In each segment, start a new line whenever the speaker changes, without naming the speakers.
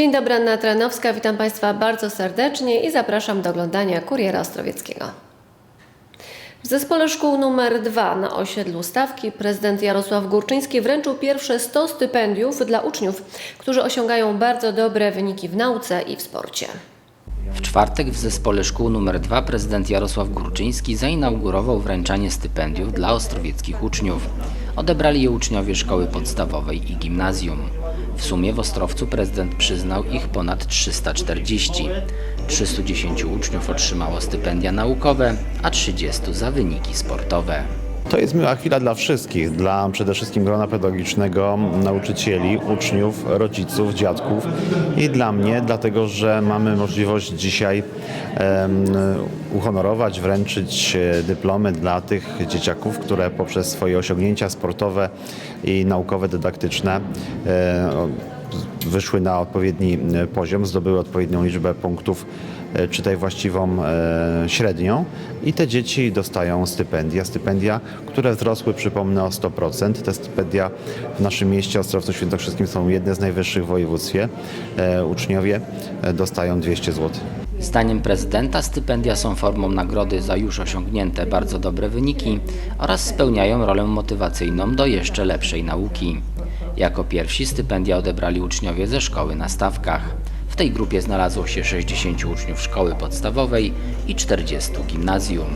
Dzień dobry, Anna Tranowska. Witam Państwa bardzo serdecznie i zapraszam do oglądania Kuriera Ostrowieckiego. W zespole szkół numer 2 na osiedlu Stawki prezydent Jarosław Górczyński wręczył pierwsze 100 stypendiów dla uczniów, którzy osiągają bardzo dobre wyniki w nauce i w sporcie.
W czwartek w zespole szkół nr 2 prezydent Jarosław Górczyński zainaugurował wręczanie stypendiów dla ostrowieckich uczniów. Odebrali je uczniowie szkoły podstawowej i gimnazjum. W sumie w Ostrowcu prezydent przyznał ich ponad 340. 310 uczniów otrzymało stypendia naukowe, a 30 za wyniki sportowe.
To jest miła chwila dla wszystkich, dla przede wszystkim grona pedagogicznego, nauczycieli, uczniów, rodziców, dziadków i dla mnie, dlatego że mamy możliwość dzisiaj em, uhonorować, wręczyć e, dyplomy dla tych dzieciaków, które poprzez swoje osiągnięcia sportowe i naukowe, dydaktyczne e, wyszły na odpowiedni e, poziom, zdobyły odpowiednią liczbę punktów e, czytaj właściwą e, średnią i te dzieci dostają stypendia. Stypendia, które wzrosły, przypomnę, o 100%. Te stypendia w naszym mieście Ostrowcu Świętokrzyskim są jedne z najwyższych w województwie. Uczniowie dostają 200 zł.
Zdaniem prezydenta stypendia są formą nagrody za już osiągnięte bardzo dobre wyniki oraz spełniają rolę motywacyjną do jeszcze lepszej nauki. Jako pierwsi stypendia odebrali uczniowie ze szkoły na stawkach. W tej grupie znalazło się 60 uczniów szkoły podstawowej i 40 gimnazjum.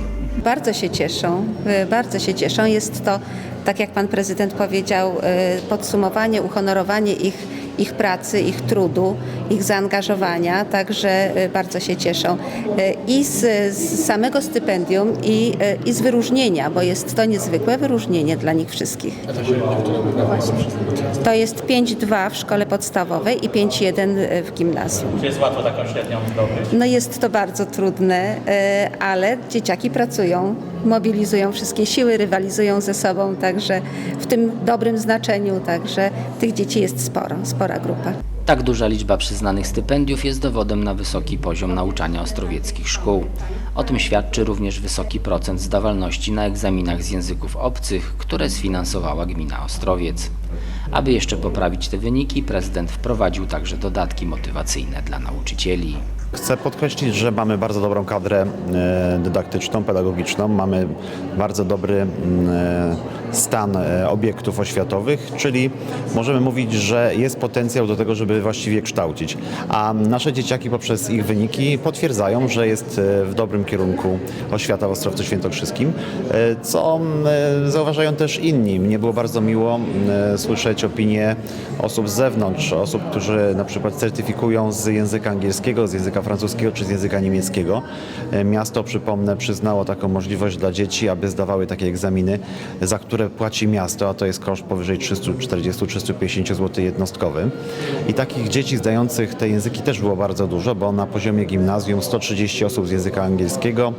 Bardzo się cieszą, y, bardzo się cieszą. Jest to, tak jak pan prezydent powiedział, y, podsumowanie, uhonorowanie ich, ich pracy, ich trudu, ich zaangażowania, także y, bardzo się cieszą. Y, I z, z samego stypendium, i, y, i z wyróżnienia, bo jest to niezwykłe wyróżnienie dla nich wszystkich. To jest 5-2 w szkole podstawowej i 5-1 w gimnazjum.
Czy jest łatwo taką średnią zdobyć?
No jest to bardzo trudne, e, ale dzieciaki pracują, mobilizują wszystkie siły, rywalizują ze sobą, także w tym dobrym znaczeniu, także tych dzieci jest sporo, spora grupa.
Tak duża liczba przyznanych stypendiów jest dowodem na wysoki poziom nauczania ostrowieckich szkół. O tym świadczy również wysoki procent zdawalności na egzaminach z języków obcych, które sfinansowała gmina Ostrowiec. Aby jeszcze poprawić te wyniki, prezydent wprowadził także dodatki motywacyjne dla nauczycieli.
Chcę podkreślić, że mamy bardzo dobrą kadrę e, dydaktyczną, pedagogiczną. Mamy bardzo dobry mm, e, stan e, obiektów oświatowych, czyli możemy mówić, że jest potencjał do tego, żeby właściwie kształcić. A nasze dzieciaki poprzez ich wyniki potwierdzają, że jest e, w dobrym kierunku oświata w Ostrowcu Świętokrzyskim, e, co zauważają też inni. Mnie było bardzo miło słyszeć opinie osób z zewnątrz, osób, którzy na przykład certyfikują z języka angielskiego, z języka francuskiego czy z języka niemieckiego. Miasto, przypomnę, przyznało taką możliwość dla dzieci, aby zdawały takie egzaminy, za które płaci miasto, a to jest koszt powyżej 340-350 zł jednostkowy. I takich dzieci zdających te języki też było bardzo dużo, bo na poziomie gimnazjum 130 osób z języka angielskiego,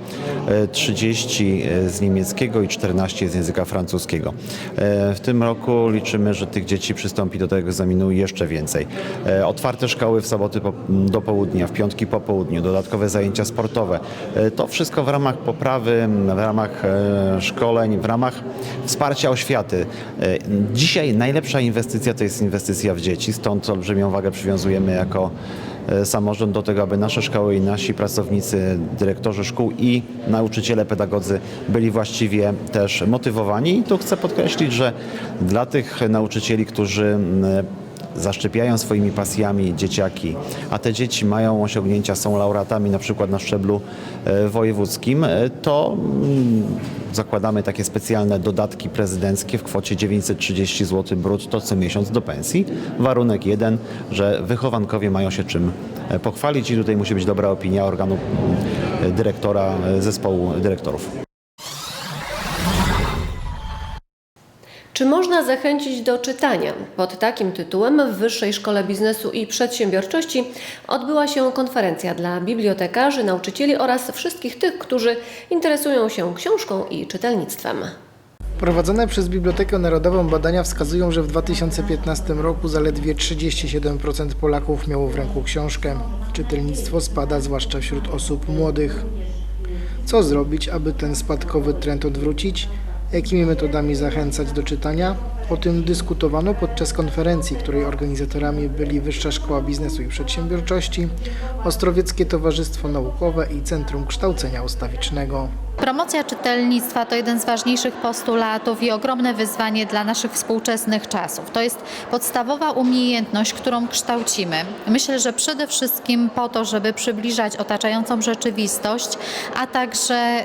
e, 30 z niemieckiego i 14 z języka francuskiego. E, W tym roku liczymy, że tych dzieci przystąpi do tego egzaminu jeszcze więcej. E, Otwarte szkoły w soboty do południa, w piątki po południu, dodatkowe zajęcia sportowe. E, To wszystko w ramach poprawy, w ramach e, szkoleń, w ramach wsparcia oświaty. E, Dzisiaj najlepsza inwestycja to jest inwestycja w dzieci, stąd olbrzymią wagę przywiązujemy jako e, samorząd do tego, aby nasze szkoły i nasi pracownicy, dyrektorzy szkół i nauczyciele, pedagodzy byli właściwie też motywowani. I tu chcę podkreślić, że dla tych nauczycieli, którzy zaszczepiają swoimi pasjami dzieciaki, a te dzieci mają osiągnięcia, są laureatami na przykład na szczeblu e, wojewódzkim, e, to mm, zakładamy takie specjalne dodatki prezydenckie w kwocie 930 zł brutto co miesiąc do pensji. Warunek jeden, że wychowankowie mają się czym e, pochwalić i tutaj musi być dobra opinia organu mm, dyrektora, zespołu dyrektorów.
Czy można zachęcić do czytania? Pod takim tytułem w Wyższej Szkole Biznesu i Przedsiębiorczości odbyła się konferencja dla bibliotekarzy, nauczycieli oraz wszystkich tych, którzy interesują się książką i czytelnictwem.
Prowadzone przez Bibliotekę Narodową badania wskazują, że w 2015 roku zaledwie 37% Polaków miało w ręku książkę. Czytelnictwo spada zwłaszcza wśród osób młodych. Co zrobić, aby ten spadkowy trend odwrócić? Jakimi metodami zachęcać do czytania? O tym dyskutowano podczas konferencji, której organizatorami byli Wyższa Szkoła Biznesu i Przedsiębiorczości, Ostrowieckie Towarzystwo Naukowe i Centrum Kształcenia Ustawicznego.
Promocja czytelnictwa to jeden z ważniejszych postulatów i ogromne wyzwanie dla naszych współczesnych czasów. To jest podstawowa umiejętność, którą kształcimy. Myślę, że przede wszystkim po to, żeby przybliżać otaczającą rzeczywistość, a także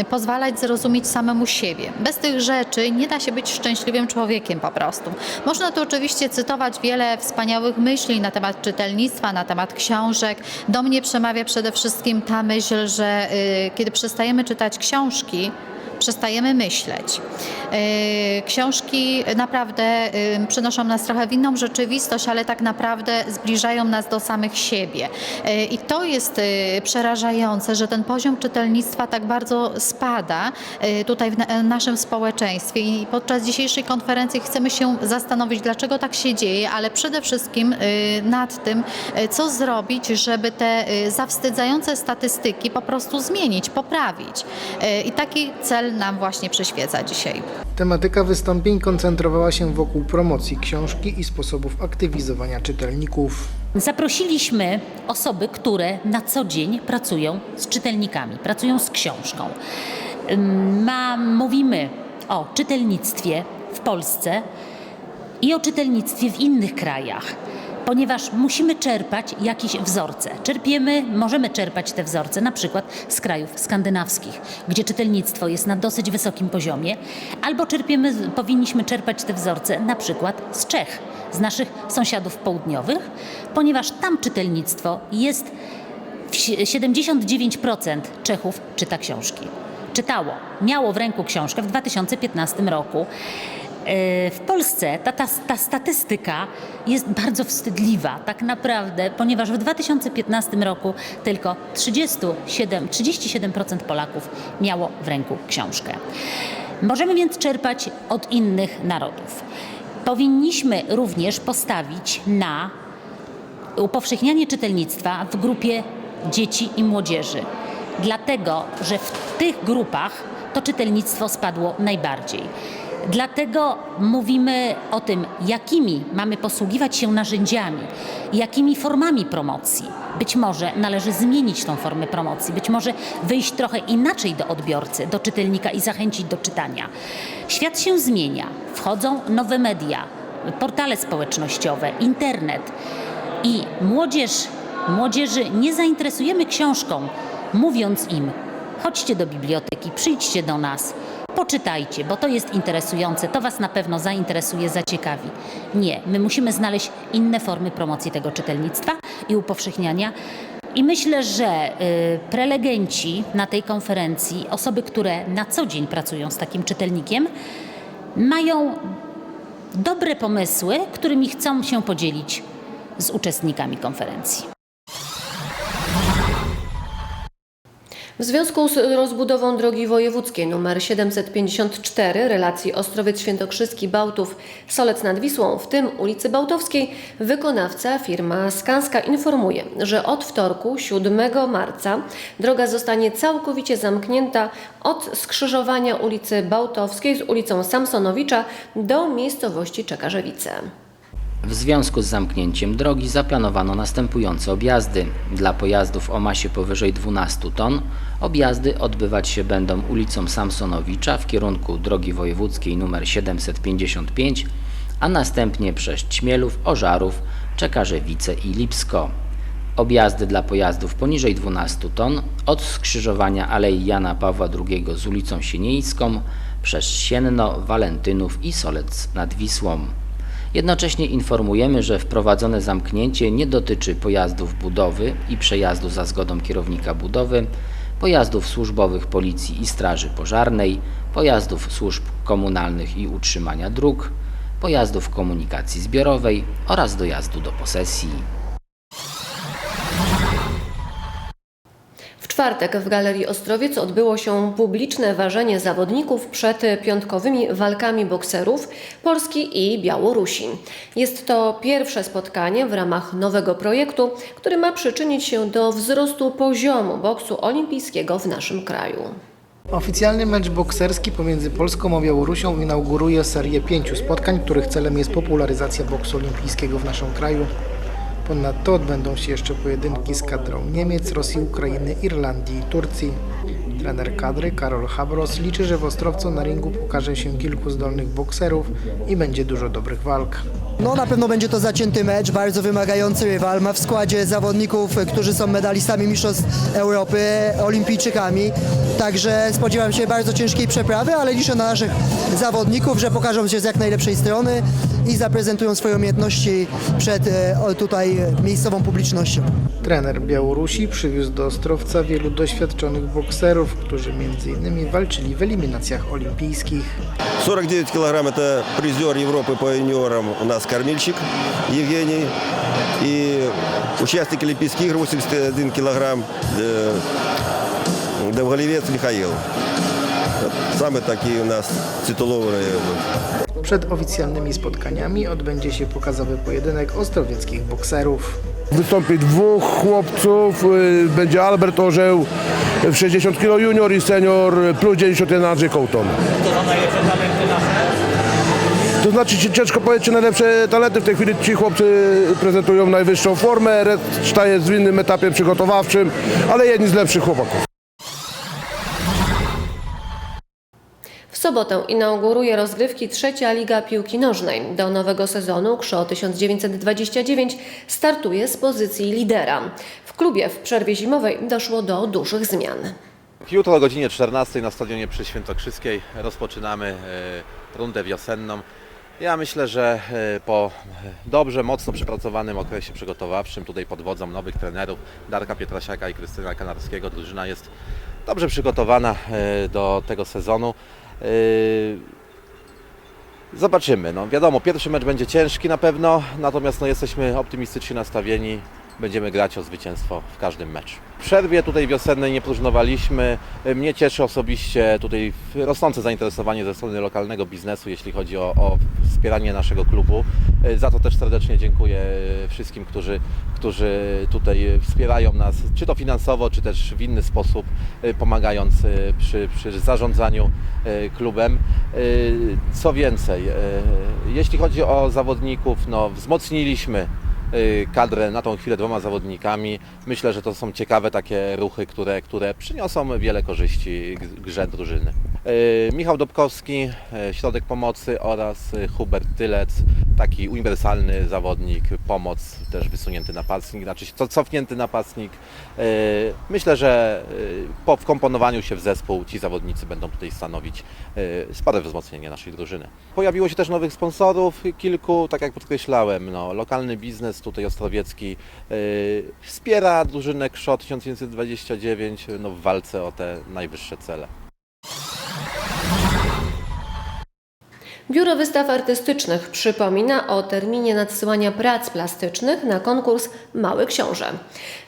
y, pozwalać zrozumieć samemu siebie. Bez tych rzeczy nie da się być szczęśliwym człowiekiem po prostu. Można tu oczywiście cytować wiele wspaniałych myśli na temat czytelnictwa, na temat książek. Do mnie przemawia przede wszystkim ta myśl, że y, kiedy przestajemy czytać książki, przestajemy myśleć. Yy, Książki naprawdę yy, przenoszą nas trochę w inną rzeczywistość, ale tak naprawdę zbliżają nas do samych siebie. Yy, I to jest przerażające, że ten poziom czytelnictwa tak bardzo spada tutaj w na- naszym społeczeństwie. I podczas dzisiejszej konferencji chcemy się zastanowić, dlaczego tak się dzieje, ale przede wszystkim nad tym, co zrobić, żeby te zawstydzające statystyki po prostu zmienić, poprawić. I taki cel nam właśnie przyświeca dzisiaj.
Tematyka wystąpień koncentrowała się wokół promocji książki i sposobów aktywizowania czytelników.
Zaprosiliśmy osoby, które na co dzień pracują z czytelnikami, pracują z książką. Ma, mówimy o czytelnictwie w Polsce i o czytelnictwie w innych krajach, ponieważ musimy czerpać jakieś wzorce. Czerpiemy, możemy czerpać te wzorce na przykład z krajów skandynawskich, gdzie czytelnictwo jest na dosyć wysokim poziomie, albo czerpiemy, powinniśmy czerpać te wzorce na przykład z Czech, z naszych sąsiadów południowych, ponieważ tam czytelnictwo jest w sie- 79% Czechów czyta książki. Czytało, miało w ręku książkę w 2015 roku. E, W Polsce ta, ta, ta statystyka jest bardzo wstydliwa, tak naprawdę, ponieważ w 2015 roku tylko 37, 37% Polaków miało w ręku książkę. Możemy więc czerpać od innych narodów. Powinniśmy również postawić na upowszechnianie czytelnictwa w grupie dzieci i młodzieży. Dlatego, że w tych grupach to czytelnictwo spadło najbardziej. Dlatego mówimy o tym, jakimi mamy posługiwać się narzędziami, jakimi formami promocji. Być może należy zmienić tą formę promocji, być może wyjść trochę inaczej do odbiorcy, do czytelnika i zachęcić do czytania. Świat się zmienia, wchodzą nowe media, portale społecznościowe, internet. I młodzież, młodzieży nie zainteresujemy książką, mówiąc im: chodźcie do biblioteki, przyjdźcie do nas, poczytajcie, bo to jest interesujące, to Was na pewno zainteresuje, zaciekawi. Nie, my musimy znaleźć inne formy promocji tego czytelnictwa i upowszechniania. I myślę, że y, prelegenci na tej konferencji, osoby, które na co dzień pracują z takim czytelnikiem, mają dobre pomysły, którymi chcą się podzielić z uczestnikami konferencji.
W związku z rozbudową drogi wojewódzkiej nr 754 relacji Ostrowiec Świętokrzyski Bałtów Solec nad Wisłą, w tym ulicy Bałtowskiej, wykonawca firma Skanska informuje, że od wtorku 7 marca droga zostanie całkowicie zamknięta od skrzyżowania ulicy Bałtowskiej z ulicą Samsonowicza do miejscowości Czekarzewice.
W związku z zamknięciem drogi zaplanowano następujące objazdy. Dla pojazdów o masie powyżej 12 ton objazdy odbywać się będą ulicą Samsonowicza w kierunku drogi wojewódzkiej nr 755, a następnie przez Ćmielów, Ożarów, Czekarzewice i Lipsko. Objazdy dla pojazdów poniżej 12 ton od skrzyżowania Alei Jana Pawła II z ulicą Sienieńską przez Sienno, Walentynów i Solec nad Wisłą. Jednocześnie informujemy, że wprowadzone zamknięcie nie dotyczy pojazdów budowy i przejazdu za zgodą kierownika budowy, pojazdów służbowych Policji i Straży Pożarnej, pojazdów służb komunalnych i utrzymania dróg, pojazdów komunikacji zbiorowej oraz dojazdu do posesji.
W czwartek w Galerii Ostrowiec odbyło się publiczne ważenie zawodników przed piątkowymi walkami bokserów Polski i Białorusi. Jest to pierwsze spotkanie w ramach nowego projektu, który ma przyczynić się do wzrostu poziomu boksu olimpijskiego w naszym kraju.
Oficjalny mecz bokserski pomiędzy Polską a Białorusią inauguruje serię pięciu spotkań, których celem jest popularyzacja boksu olimpijskiego w naszym kraju. Ponadto odbędą się jeszcze pojedynki z kadrą Niemiec, Rosji, Ukrainy, Irlandii i Turcji. Trener kadry Karol Habros liczy, że w Ostrowcu na ringu pokaże się kilku zdolnych bokserów i będzie dużo dobrych walk.
No na pewno będzie to zacięty mecz, bardzo wymagający rywal. Ma w składzie zawodników, którzy są medalistami Mistrzostw Europy, olimpijczykami. Także spodziewam się bardzo ciężkiej przeprawy, ale liczę na naszych zawodników, że pokażą się z jak najlepszej strony i zaprezentują swoje umiejętności przed e, o, tutaj e, miejscową publicznością.
Trener Białorusi przywiózł do Ostrowca wielu doświadczonych bokserów, którzy m.in. walczyli w eliminacjach olimpijskich.
49 килограмм – это призер Европы по юниорам у нас Кормильщик Евгений. И участник Олимпийских игр 81 килограмм э, Довголевец Михаил. Вот Самые такие у нас титулованные.
Przed oficjalnymi spotkaniami odbędzie się pokazowy pojedynek ostrowieckich bokserów.
Wystąpi dwóch chłopców, y, będzie Albert Orzeł w 60 kg junior i senior plus 91 Andrzej Kołton.
To za najlepsze talenty nasze.
To znaczy ci- ciężko powiedzieć czy najlepsze talenty, w tej chwili ci chłopcy prezentują najwyższą formę, reszta jest w innym etapie przygotowawczym, ale jedni z lepszych chłopaków.
W sobotę inauguruje rozgrywki trzecia Liga Piłki Nożnej. Do nowego sezonu KSZO 1929 startuje z pozycji lidera. W klubie w przerwie zimowej doszło do dużych zmian.
Jutro o godzinie 14 na stadionie przy Świętokrzyskiej rozpoczynamy e, rundę wiosenną. Ja myślę, że e, po dobrze, mocno przepracowanym okresie przygotowawczym, tutaj pod wodzą nowych trenerów Darka Pietrasiaka i Krystyna Kanarskiego, drużyna jest dobrze przygotowana e, do tego sezonu. E, Zobaczymy. No, wiadomo, pierwszy mecz będzie ciężki na pewno, natomiast no, jesteśmy optymistycznie nastawieni. Będziemy grać o zwycięstwo w każdym meczu. W przerwie tutaj wiosennej nie próżnowaliśmy. Mnie cieszy osobiście tutaj rosnące zainteresowanie ze strony lokalnego biznesu, jeśli chodzi o, o wspieranie naszego klubu. Za to też serdecznie dziękuję wszystkim, którzy, którzy tutaj wspierają nas, czy to finansowo, czy też w inny sposób, pomagając przy, przy zarządzaniu e, klubem. Co więcej, jeśli chodzi o zawodników, no, wzmocniliśmy y, kadrę na tą chwilę dwoma zawodnikami. Myślę, że to są ciekawe takie ruchy, które, które przyniosą wiele korzyści grze drużyny. Y, Michał Dobkowski, y, środek pomocy oraz y, Hubert Tylec, taki uniwersalny zawodnik, pomoc też wysunięty napastnik, znaczy co- cofnięty napastnik. Myślę, że po wkomponowaniu się w zespół ci zawodnicy będą tutaj stanowić spore wzmocnienie naszej drużyny. Pojawiło się też nowych sponsorów, kilku, tak jak podkreślałem, no, lokalny biznes tutaj ostrowiecki wspiera drużynę KSZO 1929 no, w walce o te najwyższe cele.
Biuro Wystaw Artystycznych przypomina o terminie nadsyłania prac plastycznych na konkurs Mały Książę.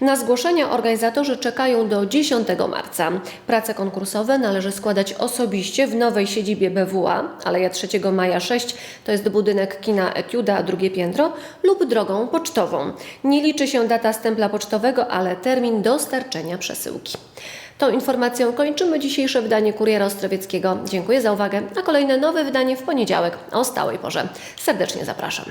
Na zgłoszenia organizatorzy czekają do 10 marca. Prace konkursowe należy składać osobiście w nowej siedzibie BWA, Aleja 3 Maja 6, to jest budynek kina Etiuda, drugie piętro, lub drogą pocztową. Nie liczy się data stempla pocztowego, ale termin dostarczenia przesyłki. Tą informacją kończymy dzisiejsze wydanie Kuriera Ostrowieckiego. Dziękuję za uwagę, a kolejne nowe wydanie w poniedziałek o stałej porze. Serdecznie zapraszam.